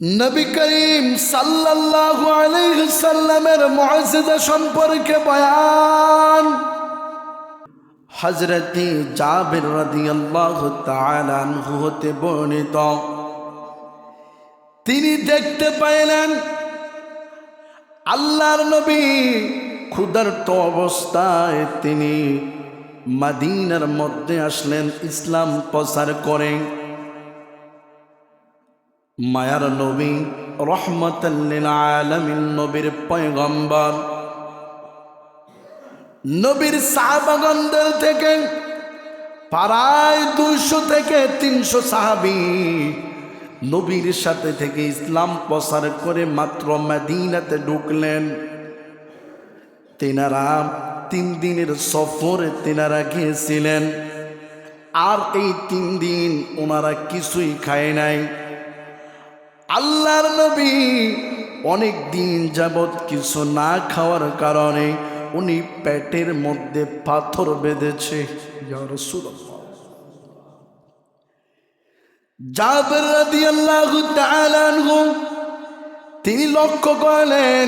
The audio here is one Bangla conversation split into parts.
নবী করিম সাল্লাল্লাহু আলাইহি সাল্লামের মুআজিজা সম্পর্কে বয়ান। হযরতে জাবির রাদিয়াল্লাহু তাআলা আনহু হতে বর্ণিত। তিনি দেখতে পাইলেন, আল্লাহর নবী ক্ষুধার্ত অবস্থায় তিনি মাদিনার মধ্যে আসলেন ইসলাম প্রচার করেন মায়ার নবী রহমতাল্লিল আলামিন নবীর পয়গম্বর। নবীর সাহাবাগনদের থেকে প্রায় দুইশো থেকে তিনশো সাহাবি নবীর সাথে থেকে ইসলাম প্রসার করে মাত্র মাদিনাতে ঢুকলেন। তেনারা তিন দিনের সফরে তেনারা গিয়েছিলেন। আর এই তিন দিন ওনারা কিছুই খায় নাই। আল্লাহর নবী অনেক দিন যাবৎ কিছু না খাওয়ার কারণে উনি পেটের মধ্যে পাথর বেঁধেছে। তিনি লক্ষ্য করলেন,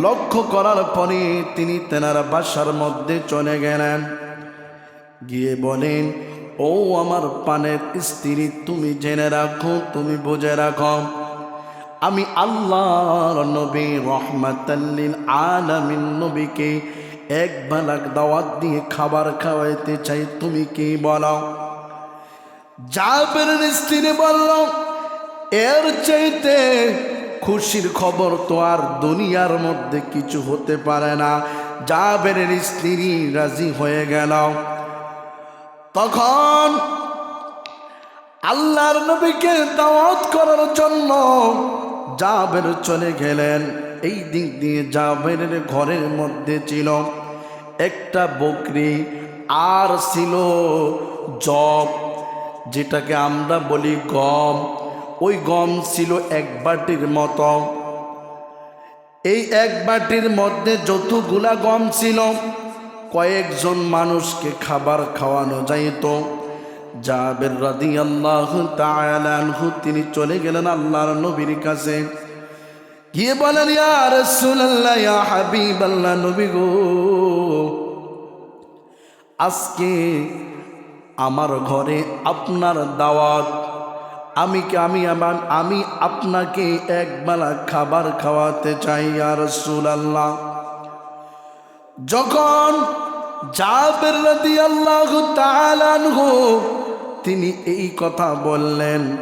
লক্ষ্য করার পরে তিনি তেনার বাসার মধ্যে চলে গেলেন। গিয়ে বলেন, ও আমার পানের স্ত্রী, তুমি জেনে রাখো, তুমি বুঝে রাখো। আমি আল্লাহর নবী রহমাতাল্লিল আলামিন নবীকে এক বেলাক দাওয়াত দিয়ে খাবার খাওয়াইতে চাই, তুমি কি বলো? জাবের স্ত্রী বলল, এর চাইতে খুশির খবর তো আর দুনিয়ার মধ্যে কিছু হতে পারে না। জাবের স্ত্রী রাজি হয়ে গেল। তখন আল্লাহর নবীকে দাওয়াত করার জন্য জাবের চলে গেলেন। এই দিক দিয়ে জাবেরের ঘরের মধ্যে ছিল একটা বকরি, আর ছিল জব, যেটাকে আমরা বলি গম। ওই গম ছিল এক বাটির মতো। এই এক বাটির মধ্যে যতগুলা গম ছিল, কয়েকজন মানুষকে খাবার খাওয়ানো যাইত। জাবের রাদি আল্লাহ তাআলাহু তিনি চলে গেলেন আল্লাহর নবীর কাছে। গিয়ে বলেন, ইয়া রাসূলুল্লাহ, ইয়া হাবিবাল্লাহ, নবী গো, আজকে আমার ঘরে আপনার দাওয়াত। আমি কি, আমি আমার, আমি আপনাকে একবেলা খাবার খাওয়াতে চাই আর আল্লাহ যখন জাবের রাদিয়াল্লাহু তাআলা আনহু তিনি এই কথা বললেন।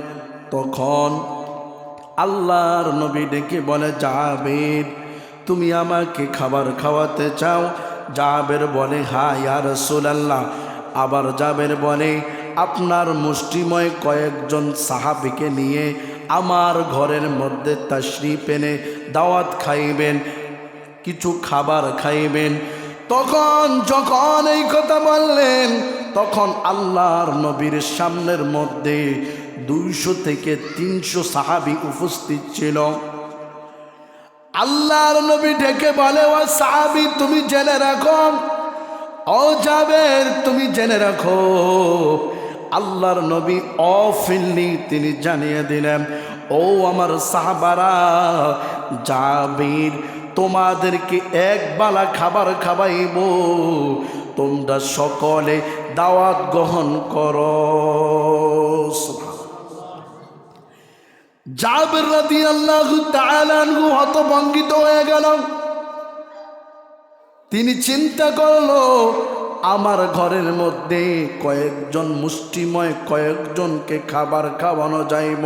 তখন আল্লাহর নবী ডেকে বলে জাবের তুমি আমাকে খাবার খাওয়াতে চাও? জাবের বলে হা ইয়া রাসূলুল্লাহ। আবার জাবের বলে, আপনার মুষ্টিময় কয়েকজন সাহাবিকে নিয়ে আমার ঘরের মধ্যে তাশরিফ পেনে দাওয়াত খাইবেন, কিছু খাবার খাইবেন। তখন যখন এই কথা বললেন তখন আল্লাহর নবীর সামনের মধ্যে দুইশো থেকে তিনশো সাহাবি উপস্থিত ছিল। আল্লাহর নবী ডেকে বলে ও সাহাবি, তুমি জেনে রাখো। ও যাবের তুমি জেনে রাখো। আল্লাহর নবী অফিল্লি তিনি জানিয়ে দিলেন, ও আমার সাহাবারা, জাবির, তোমাদেরকে এক বালা খাবার খাবাইব তোমরা সকলে দাওয়াত গ্রহণ করো। জাবের রাদি আল্লাহ তালানহু হতভঙ্গিত হয়ে গেল। তিনি চিন্তা করল, আমার ঘরের মধ্যে কয়েকজন মুষ্টিময় কয়েকজনকে খাবার খাওয়ানো যাইব।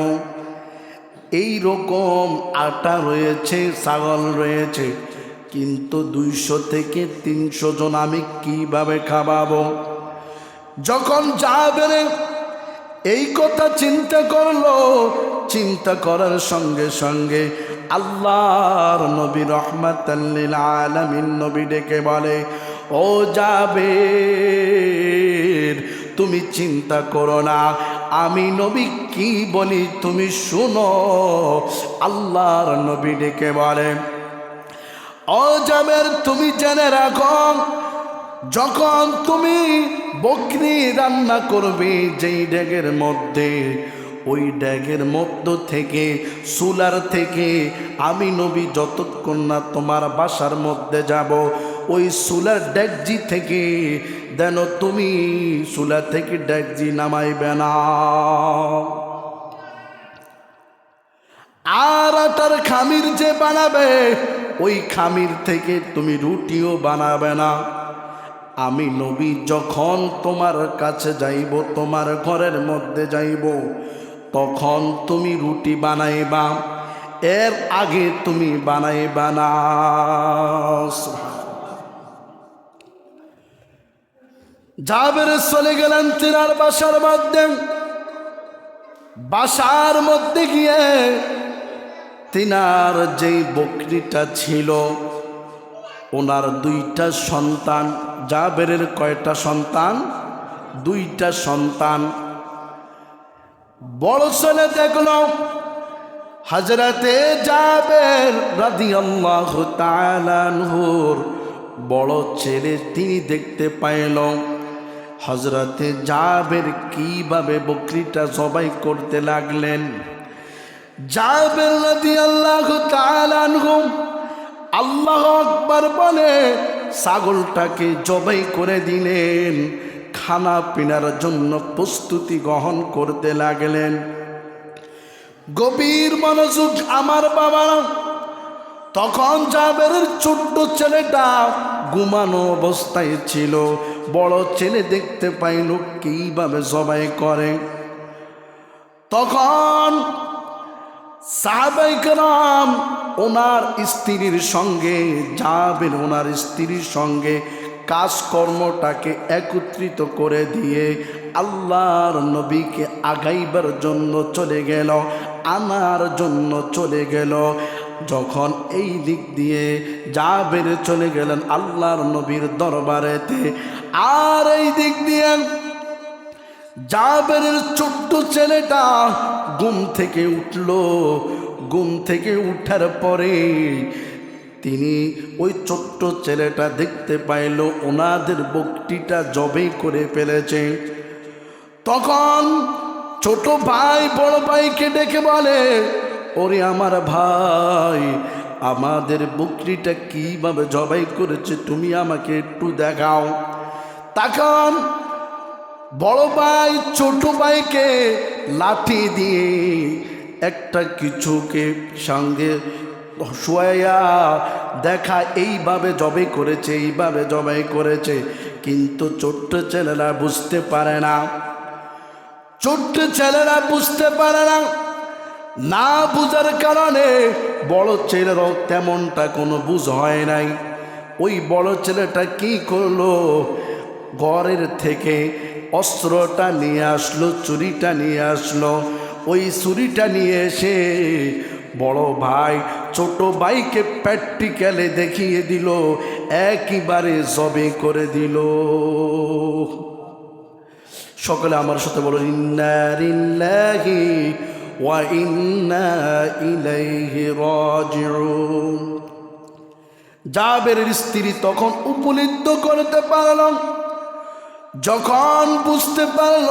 এই রকম আটা রয়েছে, ছাগল রয়েছে কিন্তু দুইশো থেকে তিনশো জন আমি কীভাবে খাওয়াবো? যখন যাবে এই কথা চিন্তা করল, চিন্তা করার সঙ্গে সঙ্গে আল্লাহর নবী রহমাতাল্লিল আলামিন নবী ডেকে বলে, ও যাবে তুমি চিন্তা করো না, আমি নবী কি বলি তুমি শুনো। আল্লাহর নবী ডেকে বলে যাবের তুমি জেনে রাখো, যখন তুমি বকরি রান্না করবে, যেই ড্যাগের মধ্যে, ওই ড্যাগের মধ্য থেকে, সুলার থেকে আমি নবী যতক্ষণ না তোমার বাসার মধ্যে যাব, ওই সুলার ড্যাগজি থেকে দেন তুমি সুলা থেকে ড্যাগজি নামাইবে না। আর আটার খামির যে বানাবে ওই খামির থেকে তুমি রুটিও বানাবে না। আমি নবী যখন তোমার কাছে যাইব, তোমার ঘরের মধ্যে যাইব, তখন তুমি রুটি বানাইবা। এর আগে তুমি বানাইবা না। জাবের চলে গেলেন তিনার বাসার মধ্যে। বাসার মধ্যে গিয়ে তিনার যেই বকরিটা ছিল, ওনার দুইটা সন্তান, জাবেরের কয়টা সন্তান? দুইটা সন্তান। বড় ছেলে দেখল, হাজরাতে জাবের রাদিয়াল্লাহ তাআলাহুর বড় ছেলে তিনি দেখতে পাইল, হজরতে জাবের কীভাবে বকরিটা সবাই করতে লাগলেন। আল্লাহ আকবার বলে, ছাগলটাকে জবাই করে দিলেন, খানা পিনার জন্য প্রস্তুতি গ্রহণ করতে লাগলেন। গভীর মনোযোগ আমার বাবা তখন জাবের ছোট্ট ছেলেটা ঘুমানো অবস্থায় ছিল। বড় ছেলে দেখতে পাইল কীভাবে জবাই করে। তখন সাহাবাইকরাম ওনার স্ত্রীর সঙ্গে যাবেন ওনার স্ত্রীর সঙ্গে কাজকর্মটাকে একত্রিত করে দিয়ে আল্লাহর নবীকে আগাইবার জন্য চলে গেল, আনার জন্য চলে গেল। যখন এই দিক দিয়ে জাবের চলে গেলেন আল্লাহর নবীর দরবারেতে, আর এই দিক দিয়ে জাবেরের ছোট্ট ছেলেটা ঘুম থেকে উঠল। ঘুম থেকে উঠার পরে তিনি ওই ছোট্ট ছেলেটা দেখতে পাইল, ওনাদের বকটিটা জবেই করে ফেলেছে। তখন ছোট ভাই, বড় ভাইকে ডেকে বলে, ওরে আমার ভাই, আমাদের বকরিটা কীভাবে জবাই করেছে তুমি আমাকে একটু দেখাও। তখন বড় ভাই, ছোট ভাইকে লাঠি দিয়ে একটা কিছুকে সঙ্গে শোয়া দেখা, এইভাবে জবে করেছে, এইভাবে জবাই করেছে। কিন্তু ছোট্ট ছেলেরা বুঝতে পারে না। ছোট্ট ছেলেরা বুঝতে পারে না। না বুঝার কারণে বড় ছেলেরও তেমনটা কোনো বুঝ হয় নাই। ওই বড় ছেলেটা কি করল? ঘরের থেকে অস্ত্রটা নিয়ে আসলো, চুরিটা নিয়ে আসলো। ওই চুরিটা নিয়ে এসে বড় ভাই ছোট ভাইকে প্র্যাকটিক্যালে দেখিয়ে দিল একইবারে জবে করে দিল। সকলে আমার সাথে বলো ইন্নারিল্লাহি ওয়া ইন্না জাবেরের স্ত্রী তখন উপনীত করতে পারল যখন বুঝতে পারল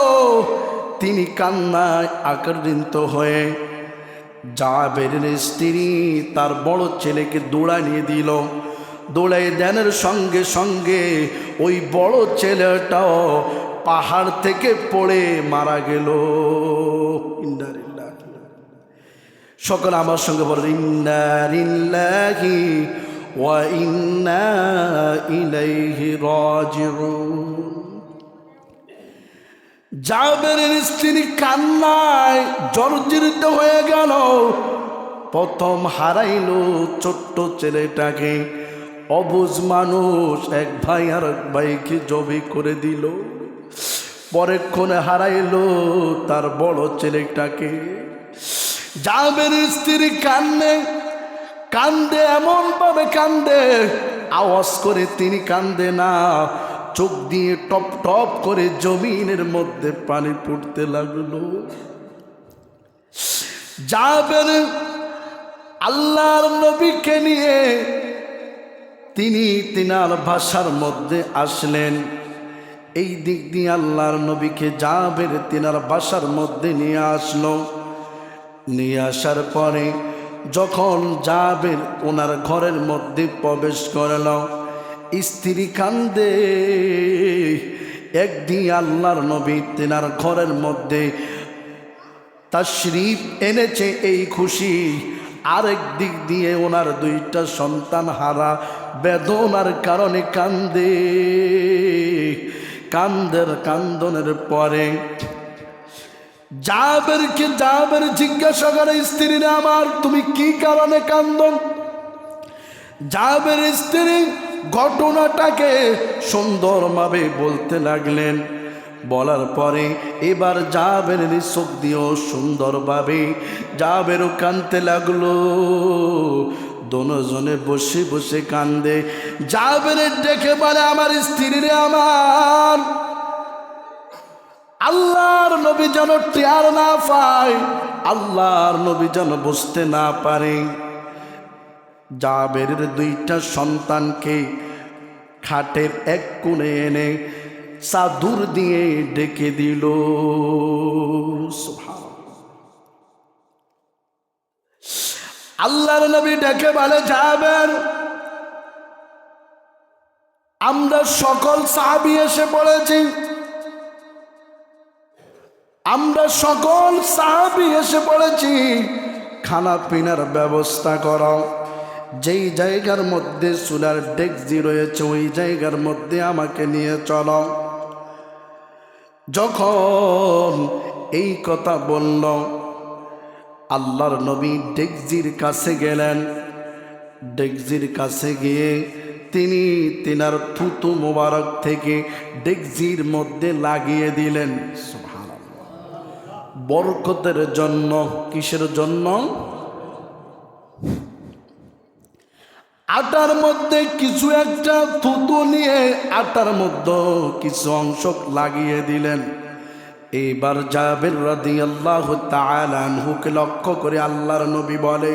তিনি কান্নায় আক্রান্ত হয়ে যা জাবেরের স্ত্রী তার বড় ছেলেকে দৌড়া নিয়ে দিল। দৌড়াই দেনের সঙ্গে সঙ্গে ওই বড় ছেলেটাও পাহাড় থেকে পড়ে মারা গেল। ইন্দারিল্লাহ সকল আমার সঙ্গে বলেন ইন্নারিল্লাহি ওয়া ইন্না ইলাইহি রাজিউন। জাবেরের স্ত্রী কান্নায় জর্জরিত হয়ে গেল। প্রথম হারাইল ছোট্ট ছেলেটাকে। অবুজ মানুষ, এক ভাই আর এক ভাইকে জবে করে দিল। পরেক্ষণে হারাইল তার বড় ছেলেটাকে। জাবের স্ত্রী কান্দে কান্দে এমন ভাবে কান্দে, আওয়াজ করে তিনি কান্দে না। চোখ দিয়ে টপ টপ করে জমিনের মধ্যে পানি পড়তে লাগল। জাবের আল্লাহর নবীকে নিয়ে। তিনি তিনার ভাষার মধ্যে আসলেন। এই দিক দিয়ে আল্লাহর নবীকে জাবের তিনার বাসার মধ্যে নিয়ে আসলো। নিয়ে আসার পরে যখন জাবের ওনার ঘরের মধ্যে প্রবেশ করল স্ত্রী কান্দে। একদিন আল্লাহর নবী তেনার ঘরের মধ্যে তার তাশরিফ এনেছে এই খুশি। আরেক দিক দিয়ে ওনার দুইটা সন্তান হারা বেদনার কারণে কান্দে। কান্দের কান্দনের পরে জাবেরকে জাবের জিজ্ঞাসা করে স্ত্রীরা আমার, তুমি কি কারণে কান্দন জাবের স্ত্রী ঘটনাটাকে সুন্দরভাবে বলতে লাগলেন। বলার পরে এবার জাবের চোখ দিয়েও সুন্দরভাবে জাবেরও কানতে লাগল। দোনোজনে বসে বসে কান্দে জাবের ডেকে বলে আমার স্ত্রীরে আমার। আল্লাহর নবী যেন টেয়ার না পায়, আল্লাহর নবী যেন বুঝতে না পারে। জাবের দুইটা সন্তানকে খাটের এক কোণে এনে চাদুর দিয়ে ডেকে দিল। আল্লাহর নবী ডেকে বলে যাবেন আমরা সকল সাহাবি এসে পড়েছি। আমরা সকল সাহাবি এসে পড়েছি। খানা পিনার ব্যবস্থা করো। যেই জায়গার মধ্যে চুলার ডেকজি রয়েছে, ওই জায়গার মধ্যে আমাকে নিয়ে চলো। যখন এই কথা বলল, আল্লাহর নবী ডেকজির কাছে গেলেন। ডেকজির কাছে গিয়ে তিনি তিনার থুতু মোবারক থেকে ডেকজির মধ্যে লাগিয়ে দিলেন। বরকতের জন্য, কিসের জন্য? আটার মধ্যে কিছু একটা থুতু নিয়ে আটার মধ্যে কিছু অংশ লাগিয়ে দিলেন। এইবার জাবের রাদি আল্লাহ তালানহুকে লক্ষ্য করে আল্লাহর নবী বলে,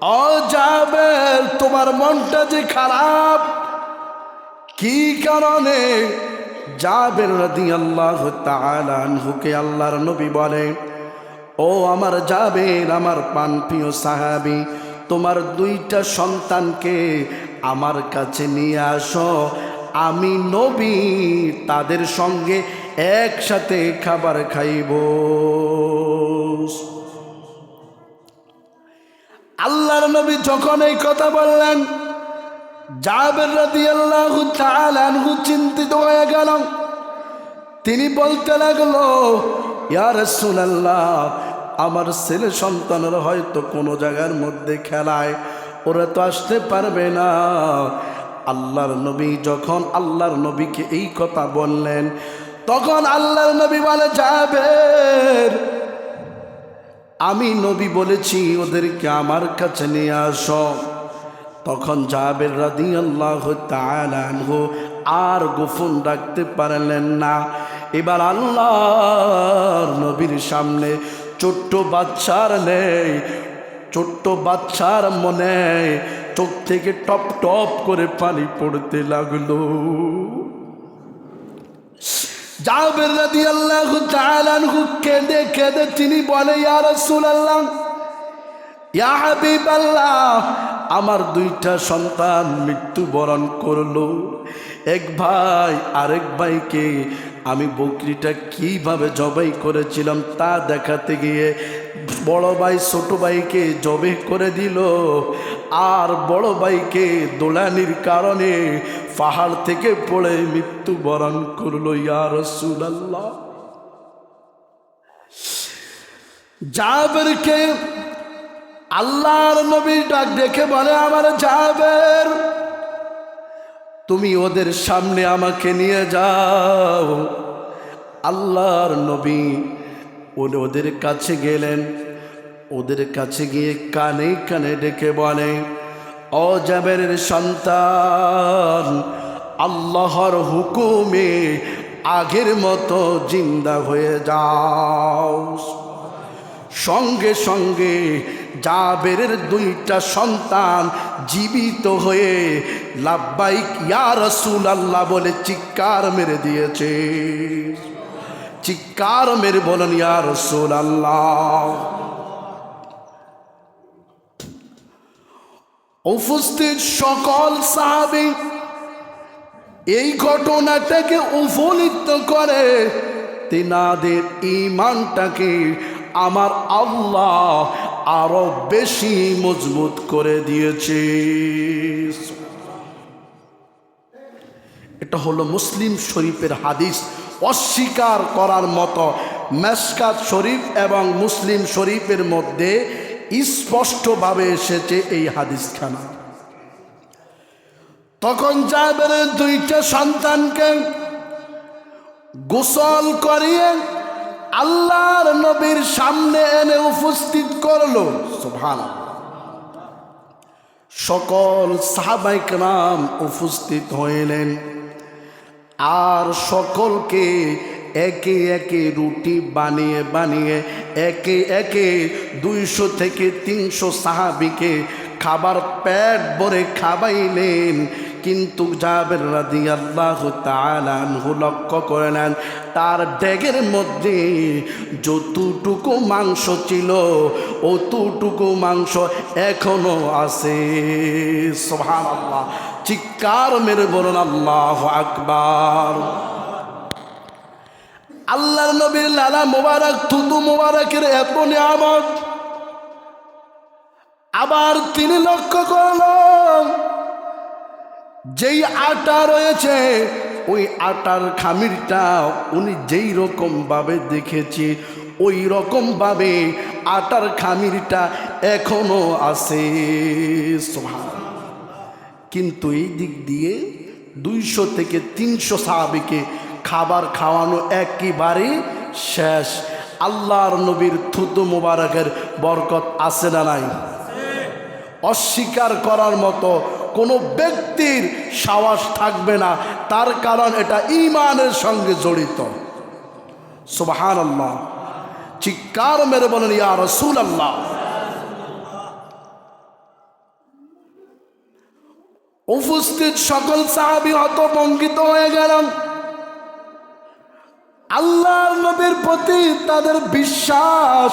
অ জাবের, তোমার মনটা যে খারাপ? কি কারণে? জাবের রাদি আল্লাহ তালানহুকে আল্লাহর নবী বলে, ও আমার জাবের, আমার পান প্রিয় সাহাবি তোমার দুইটা সন্তানকে আমার কাছে নিয়ে আসো। আমি নবী, তাদের সঙ্গে একসাথে খাবার খাইব। আল্লাহর নবী যখন এই কথা বললেন, জাবের রাদি আল্লাহ চিন্তিত হয়ে গেল। তিনি বলতে লাগল ইয়ার সুনাল্লাহ আমার ছেলে সন্তানের হয়তো কোনো জায়গার মধ্যে খেলায়। ওরা তো আসতে পারবে না। আল্লাহর নবী যখন আল্লাহর নবীকে এই কথা বললেন, তখন আল্লাহর নবী বলে যাবে আমি নবী বলেছি, ওদেরকে আমার কাছে নিয়ে আসো। তখন জাবের রাদি আল্লাহ তালানহু আর গোপন রাখতে পারলেন না। এবার আল্লাহর নবীর সামনে ছোট্ট বাচ্চার নেই, ছোট্ট বাচ্চার মনে চোখ থেকে টপ টপ করে পানি পড়তে লাগল। জাবের রাদি আল্লাহ তালানহু কেঁদে কেঁদে তিনি বলে, ইয়া রাসূলুল্লাহ, ইয়া হাবিবাল্লাহ, আমার দুইটা সন্তান মৃত্যুবরণ করল। এক ভাই, আরেক ভাইকে আমি বকরিটা কীভাবে জবাই করেছিলাম তা দেখাতে গিয়ে বড় ভাই, ছোট ভাইকে জবে করে দিল। আর বড় ভাইকে দোলানির কারণে পাহাড় থেকে পড়ে মৃত্যুবরণ করল, ইয়া রাসূলুল্লাহ। জাবেরকে আল্লাহর নবী ডাক ডেকে বলে, আমার যাবের তুমি ওদের সামনে আমাকে নিয়ে যাও। আল্লাহর নবী ওদের কাছে গেলেন। ওদের কাছে গিয়ে কানে কানে ডেকে বলে, ও জাবের সন্তান, আল্লাহর হুকুমে আগের মতো জিন্দা হয়ে যাও। সঙ্গে সঙ্গে জাবেরের দুইটা সন্তান জীবিত হয়ে, লাব্বাইক, ইয়া আল্লাহ বলে চিৎকার মেরে দিয়েছে। চিৎকার মেরে বলেন আল্লাহ উপস্থিত সকল সাহাবি এই ঘটনাটাকে উপনীত করে, তিনাদের ইমানটাকে আমার আল্লাহ আরও বেশি মজবুত করে দিয়েছে। এটা হলো মুসলিম শরীফের হাদিস, অস্বীকার করার মতো। মেসকাত শরীফ এবং মুসলিম শরীফের মধ্যে স্পষ্টভাবে এসেছে এই হাদিসখানা। তখন জাবের দুইটা সন্তানকে গোসল করিয়ে আল্লাহর নবীর সামনে এনে উপস্থিত করল। সুভান সকল সাহাবাইক নাম উপস্থিত হইলেন। আর সকলকে একে একে রুটি বানিয়ে বানিয়ে, একে একে দুইশো থেকে তিনশো সাহাবিকে খাবার পেট ভরে খাবাইলেন কিন্তু জাবের রাদি আল্লাহ তালানহু লক্ষ্য করে নেন তার ড্যাগের মধ্যে যতটুকু মাংস ছিল, অতটুকু মাংস এখনও আছে। সোহান আল্লাহ চিৎকার মেরে বলুন, আল্লাহ আকবার। আল্লাহর নবীর লালা মোবারক, থুতু মোবারকের এত নিয়ামত। আবার তিনি লক্ষ্য করলেন যেই আটা রয়েছে, ওই আটার খামিরটা উনি যেই রকম ভাবে দেখেছি, ওই রকম ভাবে আটার খামিরটা এখনও আছে। কিন্তু এই দিক দিয়ে দুইশো থেকে তিনশো সাহাবিকে খাবার খাওয়ানো একেবারে শেষ। আল্লাহর নবীর থুতু মোবারকের বরকত আছে না নাই? অস্বীকার করার মতো কোনো ব্যক্তির সাহস থাকবে না। তার কারণ এটা ইমানের সঙ্গে জড়িত। সুবাহান আল্লাহ চিৎকার মেরে বলেন, ইয়া রসুল আল্লাহ উপস্থিত সকল সাহাবি হতভঙ্গিত হয়ে গেলাম। আল্লাহর নবীর প্রতি তাদের বিশ্বাস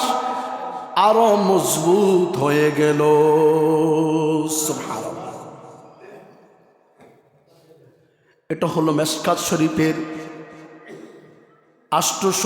আরও মজবুত হয়ে গেল। সুবহানাল্লাহ। এটা হলো মেসকাত শরীফের আষ্টশ